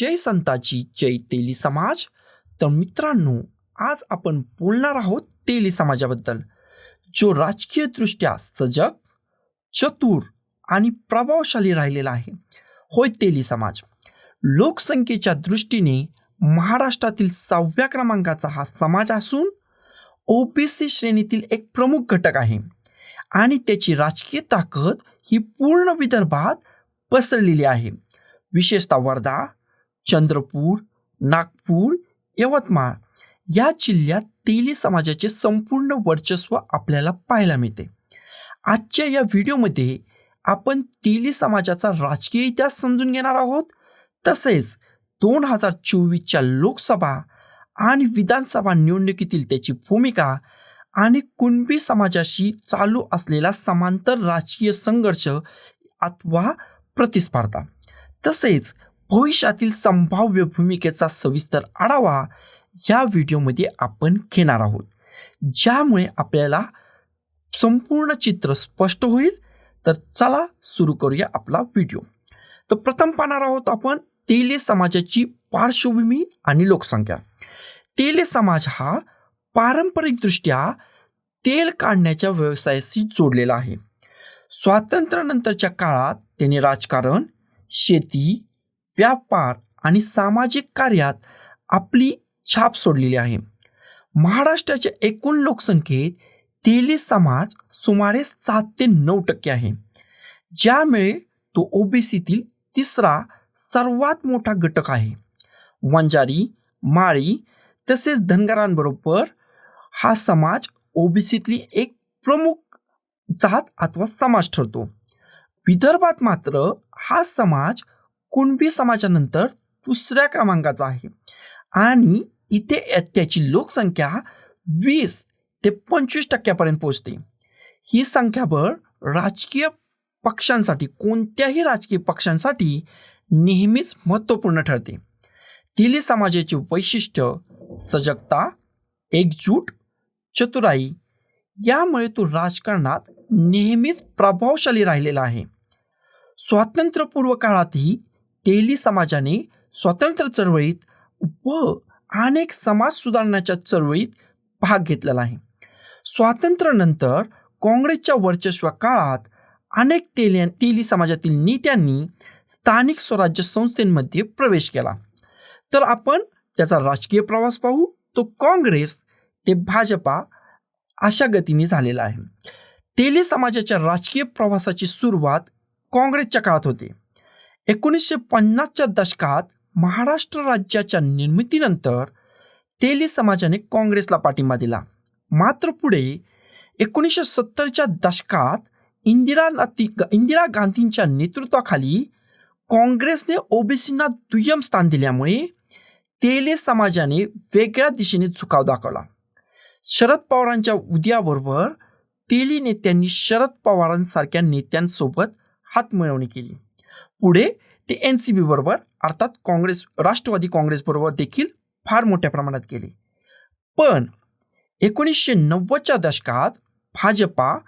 जय संताची जय तेली समाज. तर मित्रांनो आज आपण बोलणार आहोत तेली समाजाबद्दल जो राजकीयदृष्ट्या सजग चतुर आणि प्रभावशाली राहिलेला आहे. होय तेली समाज. लोकसंख्येच्या दृष्टीने महाराष्ट्रातील सहाव्या क्रमांकाचा हा समाज असून ओबीसी श्रेणीतील एक प्रमुख घटक आहे. आणि त्याची राजकीय ताकद ही पूर्ण विदर्भात पसरलेली आहे. विशेषतः वर्धा चंद्रपूर नागपूर यवतमाळ या जिल्ह्यात तेली समाजाचे संपूर्ण वर्चस्व आपल्याला पाहायला मिळते. आजच्या या व्हिडिओमध्ये आपण तेली समाजाचा राजकीय इतिहास समजून घेणार आहोत. तसेच दोन हजार चोवीसच्या लोकसभा आणि विधानसभा निवडणुकीतील त्याची भूमिका आणि कुणबी समाजाशी चालू असलेला समांतर राजकीय संघर्ष अथवा प्रतिस्पर्धा. तसेच भविष्यातील संभाव्य भूमिकेचा सविस्तर आढावा या व्हिडिओमध्ये आपण घेणार आहोत. ज्यामुळे आपल्याला संपूर्ण चित्र स्पष्ट होईल. तर चला सुरू करूया आपला व्हिडिओ. तर प्रथम पाहणार आहोत आपण तेले समाजाची पार्श्वभूमी आणि लोकसंख्या. तेले समाज हा पारंपरिकदृष्ट्या तेल काढण्याच्या व्यवसायाशी जोडलेला आहे. स्वातंत्र्यानंतरच्या काळात त्याने राजकारण शेती व्यापार आणि सामाजिक कार्यात आपली छाप सोडलेली आहे. महाराष्ट्राच्या एकूण लोकसंख्येत तेली समाज सुमारे सात ते नऊ टक्के आहे. ज्यामुळे तो ओबीसीतील तिसरा सर्वात मोठा घटक आहे. वंजारी माळी तसेच धनगरांबरोबर हा समाज ओबीसीतली एक प्रमुख जात अथवा समाज ठरतो. विदर्भात मात्र हा समाज कुणबी समाजानंतर दुसऱ्या क्रमांकाचा आहे. आणि इथे त्याची लोकसंख्या वीस ते पंचवीस टक्क्यापर्यंत पोचते ही संख्याबळ राजकीय पक्षांसाठी कोणत्याही राजकीय पक्षांसाठी नेहमीच महत्त्वपूर्ण ठरते. दिल्ली समाजाचे वैशिष्ट्य सजगता एकजूट चतुराई यामुळे तो राजकारणात नेहमीच प्रभावशाली राहिलेला आहे. स्वातंत्र्यपूर्व काळातही तेली समाजाने स्वातंत्र्य चळवळीत व अनेक समाज सुधारण्याच्या चळवळीत भाग घेतलेला आहे. स्वातंत्र्यानंतर काँग्रेसच्या वर्चस्व काळात अनेक तेली तेली समाजातील नेत्यांनी स्थानिक स्वराज्य संस्थेमध्ये प्रवेश केला. तर आपण त्याचा राजकीय प्रवास पाहू. तो काँग्रेस ते भाजपा अशा गतीने झालेला आहे. तेली समाजाच्या राजकीय प्रवासाची सुरुवात काँग्रेसच्या काळात होते. एकोणीसशे पन्नासच्या दशकात महाराष्ट्र राज्याच्या निर्मितीनंतर तेली समाजाने काँग्रेसला पाठिंबा दिला. मात्र पुढे एकोणीसशे सत्तरच्या दशकात इंदिरा इंदिरा गांधींच्या नेतृत्वाखाली काँग्रेसने ओबीसींना दुय्यम स्थान दिल्यामुळे तेले समाजाने वेगळ्या दिशेने झुकाव दाखवला. शरद पवारांच्या उद्याबरोबर तेली नेत्यांनी शरद पवारांसारख्या नेत्यांसोबत हातमिळवणी केली. पुढे ते एन सी बी बरोबर अर्थात काँग्रेस राष्ट्रवादी काँग्रेसबरोबर देखील फार मोठ्या प्रमाणात केले पण एकोणीसशे नव्वदच्या दशकात भाजपा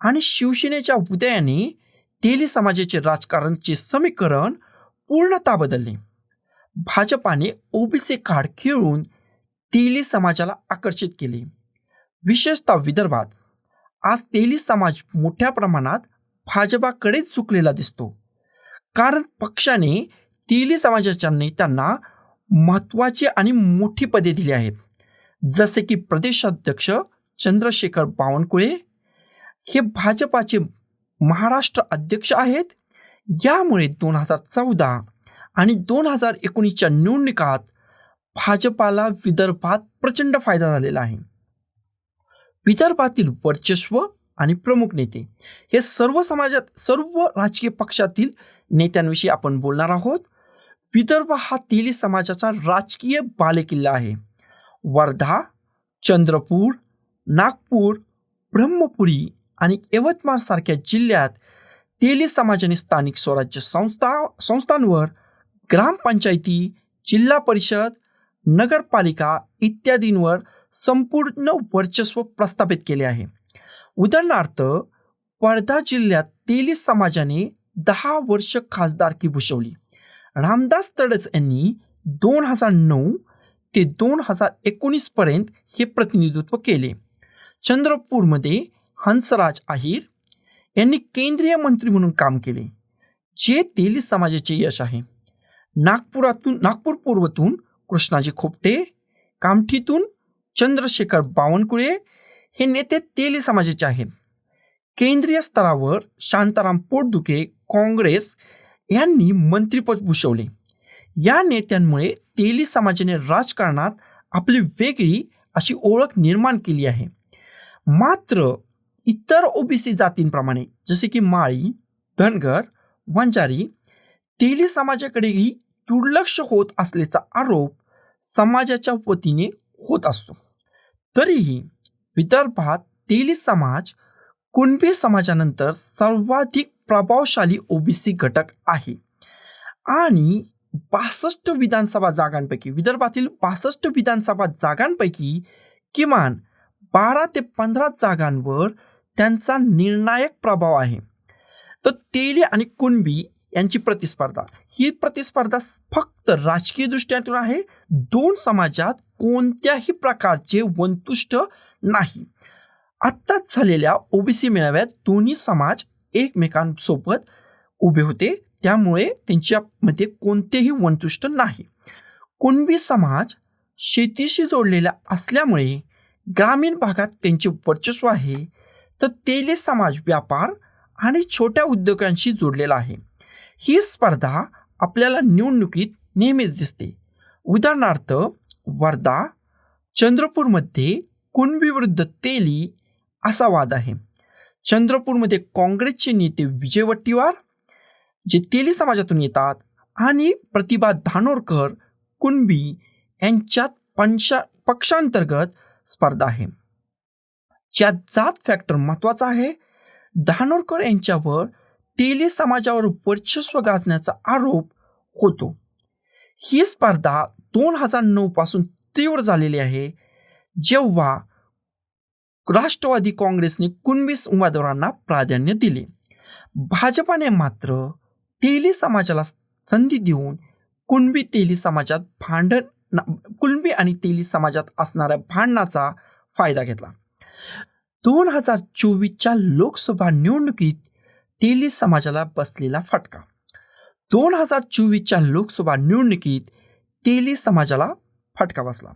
आणि शिवसेनेच्या उदयाने तेली समाजाचे राजकारणचे समीकरण पूर्णतः बदलले. भाजपाने ओबीसी कार्ड खेळून तेली समाजाला आकर्षित केले. विशेषतः विदर्भात आज तेली समाज मोठ्या प्रमाणात भाजपाकडेच चुकलेला दिसतो. कारण पक्षाने तेली समाजाच्या नेत्यांना महत्त्वाची आणि मोठी पदे दिली आहेत. जसे की प्रदेशाध्यक्ष चंद्रशेखर बावनकुळे हे भाजपाचे महाराष्ट्र अध्यक्ष आहेत. यामुळे दोन हजार चौदा आणि दोन हजार एकोणीसच्या निवडणुकात भाजपाला विदर्भात प्रचंड फायदा झालेला आहे. विदर्भातील वर्चस्व आणि प्रमुख नेते. हे सर्व समाजात सर्व राजकीय पक्षातील नेत्यांविषयी आपण बोलणार आहोत. विदर्भ हा तेली समाजाचा राजकीय बालेकिल्ला आहे. वर्धा चंद्रपूर नागपूर ब्रह्मपुरी आणि यवतमाळ सारख्या जिल्ह्यात तेली समाजाने स्थानिक स्वराज्य संस्था संस्थांवर ग्रामपंचायती जिल्हा परिषद नगरपालिका इत्यादींवर संपूर्ण वर्चस्व प्रस्थापित केले आहे. उदाहरणार्थ वर्धा जिल्ह्यात तेली समाजाने दहा वर्ष खासदारकी भूषवली. रामदास तडस यांनी दोन हजार नऊ ते दोन हजार एकोणीसपर्यंत हे प्रतिनिधित्व केले. चंद्रपूरमध्ये हंसराज अहिर यांनी केंद्रीय मंत्री म्हणून काम केले जे तेली समाजाचे यश आहे. नागपुरातून नागपूर पूर्वतून कृष्णाजी खोपटे कामठीतून चंद्रशेखर बावनकुळे हे नेते तेली समाजाचे आहेत. केंद्रीय स्तरावर शांताराम पोटदुखे काँग्रेस यांनी मंत्रीपद भूषवले. या नेत्यांमुळे तेली समाजाने राजकारणात आपली वेगळी अशी ओळख निर्माण केली आहे. मात्र इतर ओबीसी जातींप्रमाणे जसे की माळी धनगर वंजारी तेली समाजाकडेही दुर्लक्ष होत असल्याचा आरोप समाजाच्या वतीने होत असतो. तरीही विदर्भात तेली समाज कुणबी समाजानंतर सर्वाधिक प्रभावशाली ओबीसी घटक आहे. आणि बासष्ट विधानसभा जागांपैकी विदर्भातील बासष्ट विधानसभा जागांपैकी किमान बारा ते पंधरा जागांवर त्यांचा निर्णायक प्रभाव आहे. तर तेली आणि कुणबी यांची प्रतिस्पर्धा. ही प्रतिस्पर्धा फक्त राजकीय दृष्ट्यातून आहे दोन समाजात कोणत्याही प्रकारचे वंतुष्ट नाही. आत्ताच झालेल्या ओबीसी मेळाव्यात दोन्ही समाज एकमेकांसोबत उभे होते. त्यामुळे त्यांच्यामध्ये कोणतेही वंतुष्ट नाही. कुणबी समाज शेतीशी जोडलेला असल्यामुळे ग्रामीण भागात त्यांचे वर्चस्व आहे. तर तेली समाज व्यापार आणि छोट्या उद्योगांशी जोडलेला आहे. ही स्पर्धा आपल्याला निवडणुकीत नेहमीच दिसते. उदाहरणार्थ वर्धा चंद्रपूरमध्ये कुणबी विरुद्ध तेली असा वाद आहे. चंद्रपूरमध्ये काँग्रेसचे नेते विजय वट्टीवार जे तेली समाजातून येतात आणि प्रतिभा धानोरकर कुणबी यांच्यात पंशा पक्षांतर्गत स्पर्धा आहे. ज्यात जात फॅक्टर महत्त्वाचा आहे. धानोरकर यांच्यावर तेली समाजावर वर्चस्व गाजण्याचा आरोप होतो. ही स्पर्धा दोन हजार नऊ पासून तीव्र झालेली आहे. जेव्हा राष्ट्रवादी काँग्रेसने कुणबीस उमेदवारांना प्राधान्य दिले भाजपाने मात्र तेली समाजाला संधी देऊन कुणबी तेली समाजात भांडण कुणबी आणि तेली समाजात असणाऱ्या भांडणाचा फायदा घेतला. दोन हजार चोवीसच्या लोकसभा निवडणुकीत तेली समाजाला बसलेला फटका. दोन हजार चोवीसच्या लोकसभा निवडणुकीत तेली समाजाला फटका बसला.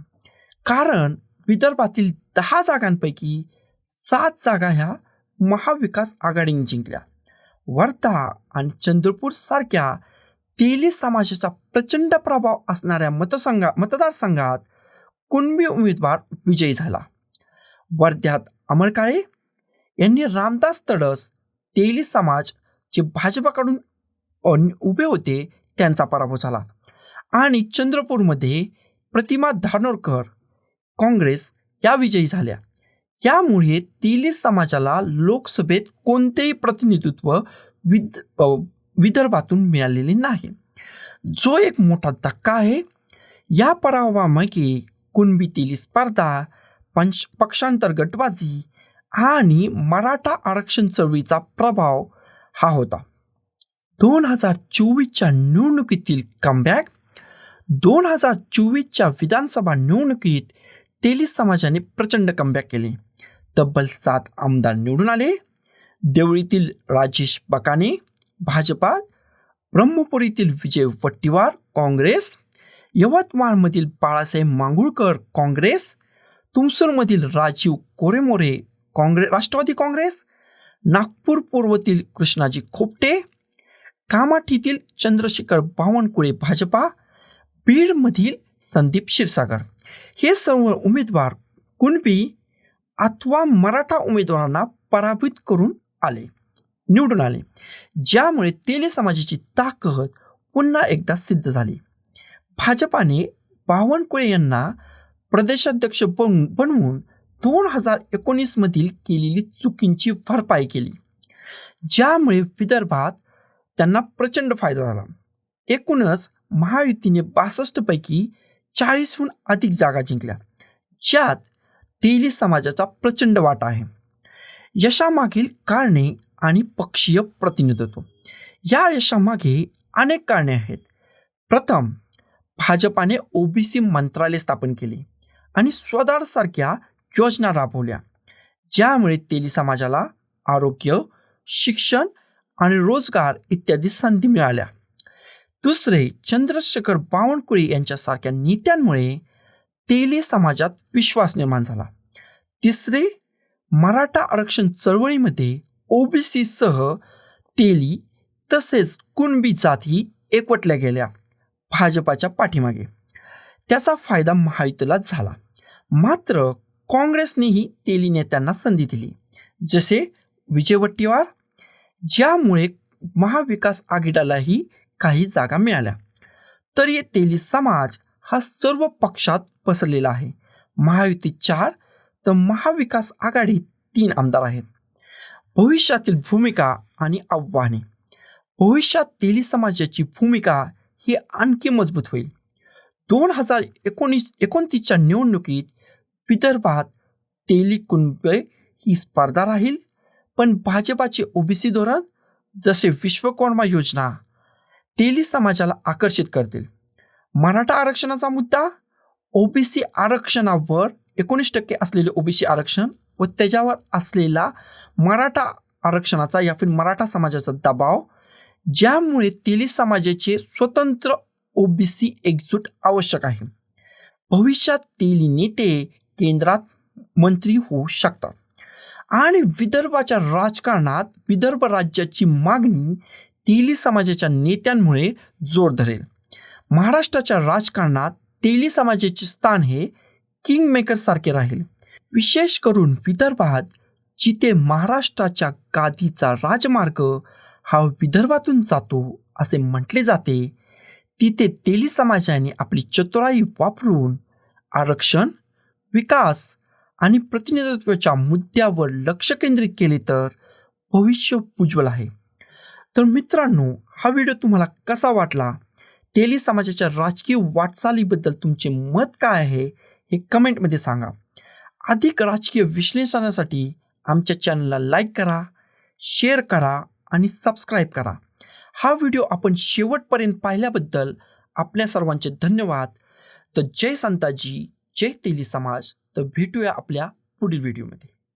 कारण विदर्भातील दहा जागांपैकी सात जागा ह्या महाविकास आघाडीने जिंकल्या. वर्धा आणि चंद्रपूर सारख्या तेली समाजाचा प्रचंड प्रभाव असणाऱ्या मतसंघा मतदारसंघात कुणबी उमेदवार विजयी झाला. वर्ध्यात अमर काळे यांनी रामदास तडस तेली समाज जे भाजपाकडून उभे होते त्यांचा पराभव झाला. आणि चंद्रपूरमध्ये प्रतिमा धानोरकर काँग्रेस या विजयी झाल्या. यामुळे तेली समाजाला लोकसभेत कोणतेही प्रतिनिधित्व विद विदर्भातून मिळालेले नाही. जो एक मोठा धक्का आहे या पराभवामागे कुणबी तेली स्पर्धा पंच पक्षांतर गटबाजी आणि मराठा आरक्षण चळवळीचा प्रभाव हा होता. दोन हजार चोवीसच्या निवडणुकीतील कमबॅक दोन हजार चोवीसच्या विधानसभा निवडणुकीत तेली समाजाने प्रचंड कमबॅक केले. तब्बल सात आमदार निवडून आले. देवळीतील राजेश बकाने भाजपा ब्रह्मपुरीतील विजय वट्टीवार काँग्रेस यवतमाळमधील बाळासाहेब मांगुळकर काँग्रेस तुमसूरमधील राजीव कोरेमोरे काँग्रेस राष्ट्रवादी काँग्रेस नागपूर पूर्वतील कृष्णाजी खोपटे कामाठीतील चंद्रशेखर बावनकुळे भाजपा बीडमधील संदीप क्षीरसागर. हे सर्व उमेदवार कुणबी अथवा मराठा उमेदवारांना पराभूत करून आले निवडून आले. ज्यामुळे तेली समाजाची ताकद पुन्हा एकदा सिद्ध झाली. भाजपाने बावनकुळे यांना प्रदेशाध्यक्ष बन बनवून दोन हजार एकोणीसमधील केलेली चुकींची भरपाई केली. ज्यामुळे विदर्भात त्यांना प्रचंड फायदा झाला. एकूणच महायुतीने बासष्टपैकी चाळीसहून अधिक जागा जिंकल्या. ज्यात तेली समाजाचा प्रचंड वाटा आहे. यशामागील कारणे आणि पक्षीय प्रतिनिधित्व. या यशामागे अनेक कारणे आहेत. प्रथम भाजपाने ओबीसी मंत्रालय स्थापन केले आणि स्वदारसारख्या योजना राबवल्या ज्यामुळे तेली समाजाला आरोग्य शिक्षण आणि रोजगार इत्यादी संधी मिळाल्या. दुसरे चंद्रशेखर बावनकुळे यांच्यासारख्या नेत्यांमुळे तेली समाजात विश्वास निर्माण झाला. तिसरे मराठा आरक्षण चळवळीमध्ये ओबीसीसह तेली तसेच कुणबी जाती एकवटल्या गेल्या भाजपाच्या पाठीमागे. त्याचा फायदा महायुतीला झाला. मात्र काँग्रेसनेही तेली नेत्यांना संधी दिली. जसे विजय वट्टीवार ज्यामुळे महाविकास आघाडीलाही काही जागा मिळाल्या. तरी तेली समाज हा सर्व पक्षात पसरलेला आहे. महायुती चार तर महाविकास आघाडी तीन आमदार आहेत. भविष्यातील भूमिका आणि आव्हाने. भविष्यात तेली समाजाची भूमिका ही आणखी मजबूत होईल. दोन हजार एकोणीस एकोणतीसच्या निवडणुकीत विदर्भात तेली कुणबे ही स्पर्धा राहील. पण भाजपाचे ओबीसी धोरण जसे विश्वकर्मा योजना तेली समाजाला आकर्षित करतील. मराठा आरक्षणाचा मुद्दा ओबीसी आरक्षणावर एकोणीस टक्के असलेले ओबीसी आरक्षण व त्याच्यावर असलेला मराठा आरक्षणाचा या फिर मराठा समाजाचा दबाव ज्यामुळे तेली समाजाचे स्वतंत्र ओबीसी एकजूट आवश्यक आहे. भविष्यात तेली नेते केंद्रात मंत्री होऊ शकतात. आणि विदर्भाच्या राजकारणात विदर्भ राज्याची मागणी तेली समाजाच्या नेत्यांमुळे जोर धरेल. महाराष्ट्राच्या राजकारणात तेली समाजाचे स्थान हे किंग मेकर सारखे राहील. विशेष करून विदर्भात जिथे महाराष्ट्राच्या गादीचा राजमार्ग हा विदर्भातून जातो असे म्हटले जाते तिथे तेली समाजाने आपली चतुराई वापरून आरक्षण विकास आणि प्रतिनिधित्वाच्या मुद्द्यावर लक्ष केंद्रित केले तर भविष्य उज्ज्वल आहे. तर मित्रांनो हा व्हिडिओ तुम्हाला कसा वाटला? तेली समाजाच्या राजकीय वाटचालीबद्दल तुमचे मत काय आहे हे कमेंटमध्ये सांगा. अधिक राजकीय विश्लेषणासाठी आमच्या चॅनलला लाईक करा शेअर करा आणि सबस्क्राईब करा. हा व्हिडिओ आपण शेवटपर्यंत पाहिल्याबद्दल आपल्या सर्वांचे धन्यवाद. तर जय संताजी जय तेली समाज. तर भेटूया आपल्या पुढील व्हिडिओमध्ये.